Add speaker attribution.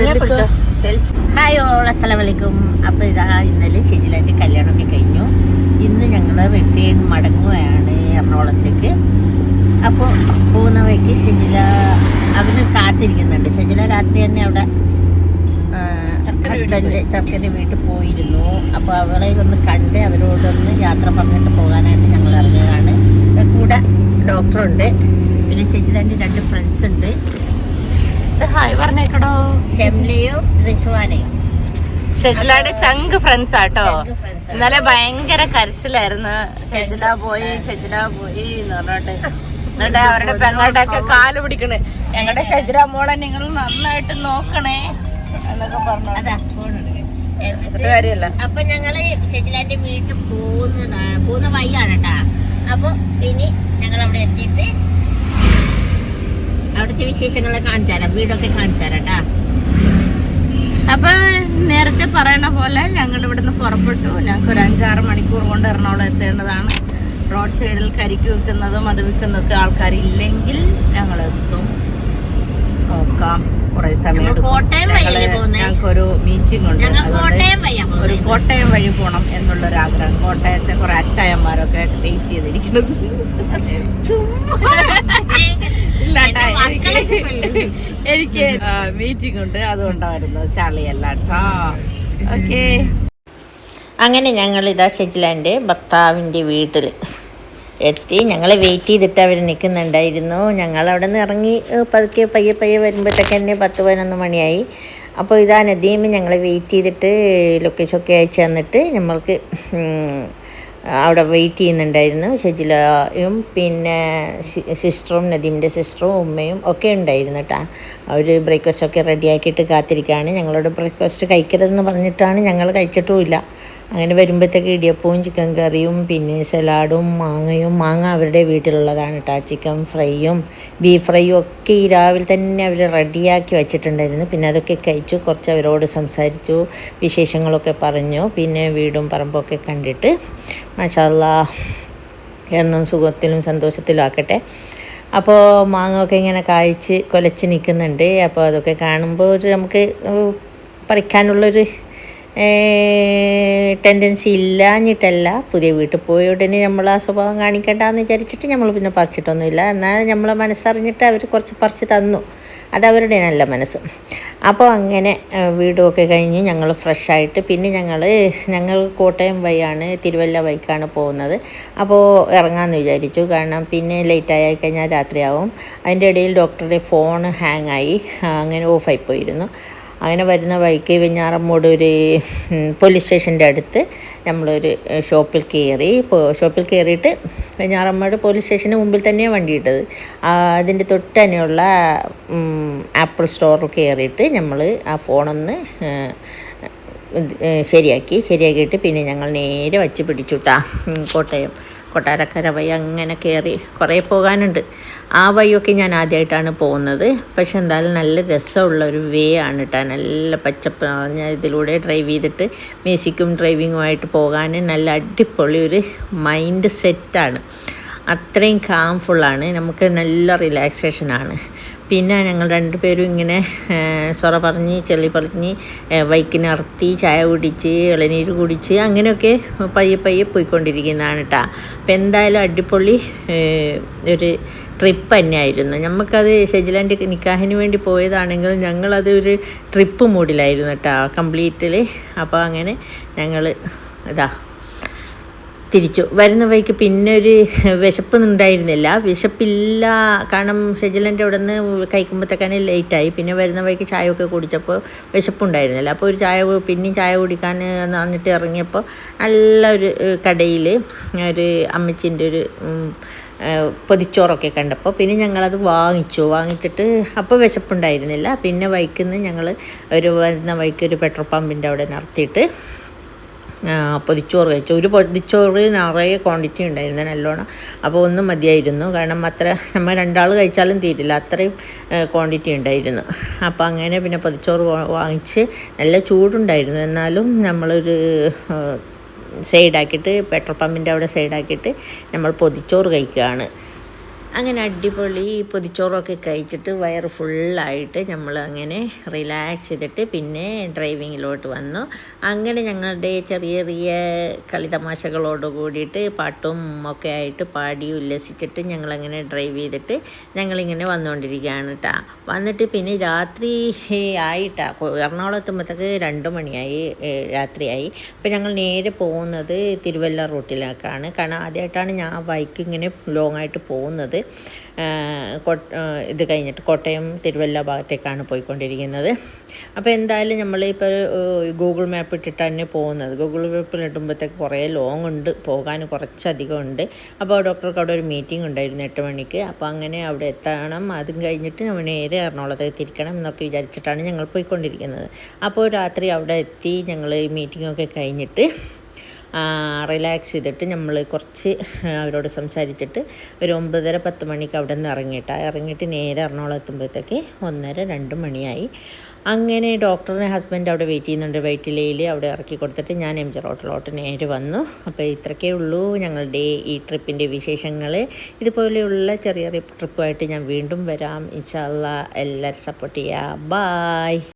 Speaker 1: Hi all അസ്സലാം വലൈക്കും അപ്പോൾ ഇതാ ഇന്നലെ ഷെജിലാന്റെ കല്യാണമൊക്കെ കഴിഞ്ഞു. ഇന്ന് ഞങ്ങൾ റിട്ടേൺ മടങ്ങുകയാണ് എറണാകുളത്തേക്ക്. അപ്പോൾ പോകുന്ന വഴിക്ക് ഷെജില അവന് കാത്തിരിക്കുന്നുണ്ട്. ഷെജില രാത്രി തന്നെ അവിടെ ഹസ്ബൻഡ് ചെറുക്കന്റെ വീട്ടിൽ പോയിരുന്നു. അപ്പോൾ അവളെ ഒന്ന് കണ്ട് അവരോടൊന്ന് യാത്ര പറഞ്ഞിട്ട് പോകാനായിട്ട് ഞങ്ങൾ ഇറങ്ങിയതാണ് കൂടെ ഡോക്ടറുണ്ട് പിന്നെ ഷെജിലാന്റെ രണ്ട് ഫ്രണ്ട്സ് ഉണ്ട്.
Speaker 2: ഹായ് പറഞ്ഞേക്കടോ
Speaker 1: ഷംലിയും റിസ്വാനയും.
Speaker 2: ഷെജിലയുടെ ചങ്ക് ഫ്രണ്ട്സ് ആട്ടോ. ഇന്നലെ ഭയങ്കര കരച്ചിലായിരുന്നു. ഷെജില പോയി ഷെജില പോയി എന്ന് പറഞ്ഞിട്ട്. എന്നിട്ട് അവരുടെ പെങ്ങളുടെ ഒക്കെ കാൽ പിടിക്കണേ. ഞങ്ങളുടെ ഷെജില മോളെ നിങ്ങൾ നന്നായിട്ട് നോക്കണേ എന്നൊക്കെ പറഞ്ഞു കാര്യമല്ല
Speaker 1: അപ്പൊ ഞങ്ങൾ ഷെജിലാന്റെ വീട്ടിൽ പോകുന്നതാണ് പോകുന്ന വഴിയാണ് കേട്ടാ അപ്പൊ ഇനി ഞങ്ങൾ അവിടെ എത്തിയിട്ട് അവിടുത്തെ വിശേഷങ്ങളെ കാണിച്ചു തരാം വീടൊക്കെ കാണിച്ചു തരാം കേട്ടാ
Speaker 2: അപ്പൊ നേരത്തെ പറയണ പോലെ ഞങ്ങൾ ഇവിടുന്ന് പുറപ്പെട്ടു. ഞങ്ങൾക്ക് ഒരു അഞ്ചാറ് മണിക്കൂർ കൊണ്ട് എറണാകുളം എത്തേണ്ടതാണ്. റോഡ് സൈഡിൽ കരിക്ക് വെക്കുന്നതും അത് വിൽക്കുന്നതൊക്കെ ആൾക്കാരില്ലെങ്കിൽ ഞങ്ങൾ എത്തും. നോക്കാം. കുറെ സമയം? ഞങ്ങൾക്കൊരു മീറ്റിംഗ് ഉണ്ട്. ഒരു കോട്ടയം വഴി പോകണം എന്നുള്ളൊരു ആഗ്രഹം കോട്ടയത്തെ കുറെ അച്ചായന്മാരൊക്കെ വെയിറ്റ് ചെയ്തിരിക്കുന്നത്.
Speaker 1: മക്കളൊക്കെ
Speaker 2: എനിക്ക് മീറ്റിംഗ് ഉണ്ട്. അതുകൊണ്ടാണ് വരുന്നത് ചളിയല്ല കേട്ടോ ഓക്കേ.
Speaker 1: അങ്ങനെ ഞങ്ങൾ ഇതാ ഷെജിലാന്റെ ഭർത്താവിന്റെ വീട്ടിൽ എത്തി. ഞങ്ങളെ വെയിറ്റ് ചെയ്തിട്ട് അവർ നിൽക്കുന്നുണ്ടായിരുന്നു. ഞങ്ങൾ അവിടെ നിന്ന് ഇറങ്ങി പതുക്കെ പയ്യെ പയ്യെ വരുമ്പോഴത്തേക്ക് തന്നെ പത്ത് പതിനൊന്ന് മണിയായി. അപ്പോൾ ഇതാ നദീം ഞങ്ങളെ വെയിറ്റ് ചെയ്തിട്ട് ലൊക്കേഷൻ ഒക്കെ അയച്ചു തന്നിട്ട് നമ്മൾക്ക് അവിടെ വെയിറ്റ് ചെയ്യുന്നുണ്ടായിരുന്നു. ഷജിലയും പിന്നെ സിസ്റ്ററും നദീമിന്റെ സിസ്റ്ററും ഉമ്മയും ഒക്കെ ഉണ്ടായിരുന്നു കേട്ടോ അവർ ബ്രേക്ക്ഫാസ്റ്റ് ഒക്കെ റെഡിയാക്കിയിട്ട് കാത്തിരിക്കുകയാണ് ഞങ്ങളോട് ബ്രേക്ക്ഫാസ്റ്റ് കഴിക്കരുതെന്ന് പറഞ്ഞിട്ടാണ് ഞങ്ങൾ കഴിച്ചിട്ടുമില്ല അങ്ങനെ വരുമ്പോഴത്തേക്ക് ഇടിയപ്പവും ചിക്കൻ കറിയും പിന്നെ സലാഡും മാങ്ങയും മാങ്ങ അവരുടെ വീട്ടിലുള്ളതാണ് കേട്ടോ ചിക്കൻ ഫ്രൈയും ബീഫ് ഫ്രൈയും ഒക്കെ ഈ രാവിലെ തന്നെ അവർ റെഡിയാക്കി വെച്ചിട്ടുണ്ടായിരുന്നു. പിന്നെ അതൊക്കെ കഴിച്ചു കുറച്ച് അവരോട് സംസാരിച്ചു വിശേഷങ്ങളൊക്കെ പറഞ്ഞു. പിന്നെ വീടും പറമ്പൊക്കെ കണ്ടിട്ട് മാഷാല്ലാ എന്നും സുഖത്തിലും സന്തോഷത്തിലും ആക്കട്ടെ. അപ്പോൾ മാങ്ങൊക്കെ ഇങ്ങനെ കായ്ച്ച് കൊലച്ച് നിൽക്കുന്നുണ്ട്. അപ്പോൾ അതൊക്കെ കാണുമ്പോൾ ഒരു നമുക്ക് പറിക്കാനുള്ളൊരു ടെൻഡൻസി ഇല്ലാഞ്ഞിട്ടല്ല. പുതിയ വീട്ടിൽ പോയ ഉടനെ നമ്മൾ ആ സ്വഭാവം കാണിക്കണ്ടെന്ന് വിചാരിച്ചിട്ട് നമ്മൾ പിന്നെ പറിച്ചിട്ടൊന്നുമില്ല. എന്നാൽ നമ്മൾ മനസ്സറിഞ്ഞിട്ട് അവർ കുറച്ച് പറിച്ച് തന്നു. അതവരുടെ നല്ല മനസ്സ്. അപ്പോൾ അങ്ങനെ വീടുമൊക്കെ കഴിഞ്ഞ് ഞങ്ങൾ ഫ്രഷായിട്ട് പിന്നെ ഞങ്ങൾ ഞങ്ങൾ കോട്ടയം വഴിയാണ് തിരുവല്ല വൈക്കാണ് പോകുന്നത്. അപ്പോൾ ഇറങ്ങാമെന്ന് വിചാരിച്ചു. കാരണം പിന്നെ ലേറ്റായി കഴിഞ്ഞാൽ രാത്രിയാവും. അതിന്റെ ഇടയിൽ ഡോക്ടറുടെ ഫോൺ ഹാങ് ആയി. ആ, അങ്ങനെ ഓഫായി പോയിരുന്നു. അങ്ങനെ വരുന്ന വഴിക്ക് വെഞ്ഞാറമ്മൂട് ഒരു പോലീസ് സ്റ്റേഷന്റെ അടുത്ത് നമ്മളൊരു ഷോപ്പിൽ കയറി. ഷോപ്പിൽ കയറിയിട്ട് വെഞ്ഞാറമ്മൂട് പോലീസ് സ്റ്റേഷന് മുമ്പിൽ തന്നെയാണ് വണ്ടി ഇട്ടത്. അതിന്റെ തൊട്ട് തന്നെയുള്ള ആപ്പിൾ സ്റ്റോറിൽ കയറിയിട്ട് നമ്മൾ ആ ഫോണൊന്ന് ശരിയാക്കി. ശരിയാക്കിയിട്ട് പിന്നെ ഞങ്ങൾ നേരെ വച്ച് പിടിച്ചുട്ടാ കോട്ടയം. കൊട്ടാരക്കര വഴി അങ്ങനെ കയറി കുറേ പോകാനുണ്ട്. ആ വഴിയൊക്കെ ഞാൻ ആദ്യമായിട്ടാണ് പോകുന്നത്. പക്ഷെ എന്തായാലും നല്ല രസമുള്ള ഒരു വേ ആണ് കേട്ടോ നല്ല പച്ചപ്പ് നിറഞ്ഞ ഇതിലൂടെ ഡ്രൈവ് ചെയ്തിട്ട് മ്യൂസിക്കും ഡ്രൈവിങ്ങുമായിട്ട് പോകാൻ നല്ല അടിപൊളി ഒരു മൈൻഡ് സെറ്റാണ് അത്രയും കാംഫുള്ളാണ് നമുക്ക് നല്ല റിലാക്സേഷനാണ് പിന്നെ ഞങ്ങൾ രണ്ടുപേരും ഇങ്ങനെ സൊറ പറഞ്ഞ് ചെളി പറഞ്ഞ് വൈക്കിനർത്തി ചായ കുടിച്ച് ഇളനീര് കുടിച്ച് അങ്ങനെയൊക്കെ പയ്യെ പയ്യെ പോയിക്കൊണ്ടിരിക്കുന്നതാണ് കേട്ടോ അപ്പം എന്തായാലും അടിപൊളി ഒരു ട്രിപ്പ് തന്നെയായിരുന്നു. നമുക്കത് ഷെജിലാന്റെ നിക്കാഹിന് വേണ്ടി പോയതാണെങ്കിൽ ഞങ്ങളത് ഒരു ട്രിപ്പ് മൂഡിലായിരുന്നു കേട്ടോ കംപ്ലീറ്റിൽ അപ്പോൾ അങ്ങനെ ഞങ്ങൾ ഇതാ തിരിച്ചു. വരുന്ന വഴിക്ക് പിന്നെ ഒരു വിശപ്പൊന്നും ഉണ്ടായിരുന്നില്ല വിശപ്പില്ല. കാരണം ഷെജിലന്റെ അവിടെ നിന്ന് കഴിക്കുമ്പോഴത്തേക്കാണ് ലേറ്റായി. പിന്നെ വരുന്ന വഴിക്ക് ചായ ഒക്കെ കുടിച്ചപ്പോൾ വിശപ്പുണ്ടായിരുന്നില്ല. അപ്പോൾ ഒരു ചായ പിന്നെയും ചായ കുടിക്കാൻ പറഞ്ഞിട്ട് ഇറങ്ങിയപ്പോൾ നല്ല ഒരു കടയിൽ ഒരു അമ്മച്ചിന്റെ ഒരു പൊതിച്ചോറൊക്കെ കണ്ടപ്പോൾ പിന്നെ ഞങ്ങളത് വാങ്ങിച്ചു. വാങ്ങിച്ചിട്ട് അപ്പോൾ വിശപ്പുണ്ടായിരുന്നില്ല. പിന്നെ വൈക്കുന്ന് ഞങ്ങൾ ഒരു വരുന്ന വഴിക്ക് ഒരു പെട്രോൾ പമ്പിന്റെ അവിടെ നിർത്തിയിട്ട് പൊതിച്ചോറ് കഴിച്ചു. ഒരു പൊതിച്ചോറ് നിറയെ ക്വാണ്ടിറ്റി ഉണ്ടായിരുന്നു നല്ലോണം. അപ്പോൾ ഒന്നും മതിയായിരുന്നു. കാരണം അത്ര നമ്മൾ രണ്ടാൾ കഴിച്ചാലും തീരില്ല. അത്രയും ക്വാണ്ടിറ്റി ഉണ്ടായിരുന്നു. അപ്പോൾ അങ്ങനെ പിന്നെ പൊതിച്ചോറ് വാങ്ങിച്ച് നല്ല ചൂടുണ്ടായിരുന്നു. എന്നാലും നമ്മളൊരു സൈഡാക്കിയിട്ട് പെട്രോൾ പമ്പിന്റെ അവിടെ സൈഡാക്കിയിട്ട് നമ്മൾ പൊതിച്ചോറ് കഴിക്കുകയാണ്. അങ്ങനെ അടിപൊളി പൊതിച്ചോറൊക്കെ കഴിച്ചിട്ട് വയറ് ഫുള്ളായിട്ട് നമ്മൾ അങ്ങനെ റിലാക്സ് ചെയ്തിട്ട് പിന്നെ ഡ്രൈവിങ്ങിലോട്ട് വന്നു. അങ്ങനെ ഞങ്ങളുടെ ചെറിയ ചെറിയ കളിതമാശകളോട് കൂടിയിട്ട് പാട്ടും ഒക്കെ ആയിട്ട് പാടി ഉല്ലസിച്ചിട്ട് ഞങ്ങളങ്ങനെ ഡ്രൈവ് ചെയ്തിട്ട് ഞങ്ങളിങ്ങനെ വന്നുകൊണ്ടിരിക്കുകയാണ് കേട്ടോ വന്നിട്ട് പിന്നെ രാത്രി ആയിട്ടാ. എറണാകുളം എത്തുമ്പോഴത്തേക്ക് രണ്ട് മണിയായി രാത്രിയായി. അപ്പോൾ ഞങ്ങൾ നേരെ പോകുന്നത് തിരുവല്ല റൂട്ടിലേക്കാണ്. കാരണം ആദ്യമായിട്ടാണ് ഞാൻ ബൈക്ക് ഇങ്ങനെ ലോങ് ആയിട്ട് ഇത് കഴിഞ്ഞിട്ട് കോട്ടയം തിരുവല്ല ഭാഗത്തേക്കാണ് പോയിക്കൊണ്ടിരിക്കുന്നത്. അപ്പോൾ എന്തായാലും നമ്മൾ ഇപ്പോൾ ഗൂഗിൾ മാപ്പ് ഇട്ടിട്ട് തന്നെ പോകുന്നത്. ഗൂഗിൾ മാപ്പിൽ ഇടുമ്പോഴത്തേക്ക് കുറേ ലോങ് ഉണ്ട്. പോകാൻ കുറച്ചധികം ഉണ്ട്. അപ്പോൾ ഡോക്ടർക്ക് അവിടെ ഒരു മീറ്റിംഗ് ഉണ്ടായിരുന്നു എട്ട് മണിക്ക്. അപ്പോൾ അങ്ങനെ അവിടെ എത്തണം. അതും കഴിഞ്ഞിട്ട് നമ്മൾ നേരെ എറണാകുളത്തേക്ക് തിരിക്കണം എന്നൊക്കെ വിചാരിച്ചിട്ടാണ് ഞങ്ങൾ പോയിക്കൊണ്ടിരിക്കുന്നത്. അപ്പോൾ രാത്രി അവിടെ എത്തി ഞങ്ങൾ മീറ്റിങ്ങൊക്കെ കഴിഞ്ഞിട്ട് റിലാക്സ് ചെയ്തിട്ട് നമ്മൾ കുറച്ച് അവരോട് സംസാരിച്ചിട്ട് ഒരു ഒമ്പതര പത്ത് മണിക്ക് അവിടെ നിന്ന് ഇറങ്ങിയിട്ടാ. ഇറങ്ങിയിട്ട് നേരെ എറണാകുളം എത്തുമ്പോഴത്തേക്ക് ഒന്നര രണ്ട് മണിയായി. അങ്ങനെ ഡോക്ടറിനെ ഹസ്ബൻഡ് അവിടെ വെയിറ്റ് ചെയ്യുന്നുണ്ട്. വെയിറ്റിലയിൽ അവിടെ ഇറക്കി കൊടുത്തിട്ട് ഞാൻ എം ജി റോട്ടിലോട്ട് നേരെ വന്നു. അപ്പോൾ ഇത്രയൊക്കെ ഉള്ളൂ ഞങ്ങളുടെ ഈ ട്രിപ്പിന്റെ വിശേഷങ്ങൾ ഇതുപോലെയുള്ള ചെറിയ ചെറിയ ട്രിപ്പുമായിട്ട് ഞാൻ വീണ്ടും വരാം. ഇൻഷാല്ല എല്ലാവരും സപ്പോർട്ട് ചെയ്യുക ബായ്